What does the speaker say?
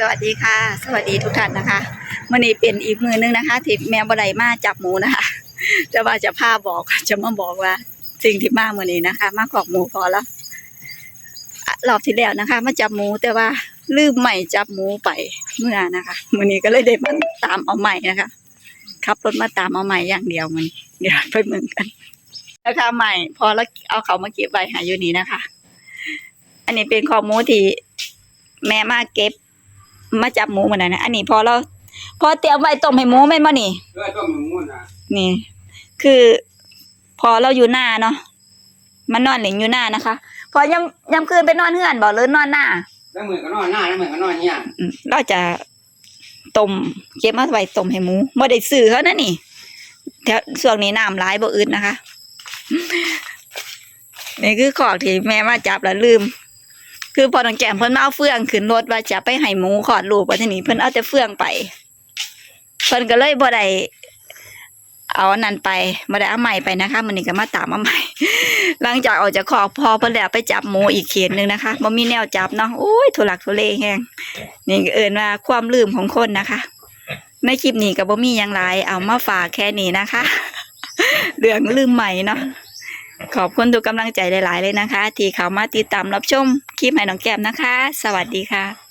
สวัสดีค่ะ สวัสดีทุกท่านนะคะมื่อนี้เป็นอีกมือนึงนะคะที่แม่บไดมาจับหมูนะคะแต่ว่าจะพาบอกจะมาบอกว่า สิ่งที่มามื่อนี้นะคะ มาขอกหมูพอแล้วรอบที่แล้วนะคะ มาจับหมูแต่ว่าลืมใหม่จับหมูไปเมื่อนะคะมื่อนี้ก็เลยได้มาตามเอาใหม่นะคะขับรถมาตามเอาใหม่อย่างเดียวมันเดี๋ยวไปเมืองกันนะคะใหม่ พอแล้วเอาเขามาเก็บไว้หาอยู่นี้นะคะ อันนี้เป็นข้อมูลที่แม่มาเก็บ มาจับหมูเหมือนกันนะอันนี้พอเราพอเตรียมไว้ต้มให้หมูแม่นบ่นี่เออต้มหมูนะนี่ คือ พอเราอยู่หน้าเนาะมันนอนหลิงอยู่หน้านะคะ พอยำยำคืนไปนอนเฮือนบ่หรือนอนหน้าแล้วมือก็นอนหน้าแล้วมือก็นอนเนี่ยอืมเราจะต้มเก็บมาไว้ต้มให้หมูบ่ได้ซื้อเขานะนี่แถวช่วงนี้น้ำหลายบ่อึดนะคะนี่คือของที่แม่มาจับแล้วลืม คือพอน้องแก้มเพิ่นมาเอาเฟืองขึ้นรถว่าจะไปให้หมูขอดลูกว่าทีนี้เพิ่นเอาแต่เฟืองไป เพิ่นก็เลยบ่ได้เอาอันนั้นไปบ่ได้เอาใหม่ไปนะคะมื้อนี้ก็มาตามเอาใหม่ หลังจากออกจากคอกพอเพิ่นแล้วไปจับหมูอีกเขตหนึ่งนะคะบ่มีแนวจับเนาะโอ้ยทุลักทุเลแฮงนี่ก็เอิ้นว่าความลืมของคนนะคะในคลิปนี้ก็บ่มีหยังหลายเอามาฝากแค่นี้นะคะ เรื่องลืมใหม่เนาะขอบคุณทุกกำลังใจหลาย ๆ เลยนะคะ ที่เขามาติดตามรับชม คลิปให้น้องแก้มนะคะ สวัสดีค่ะ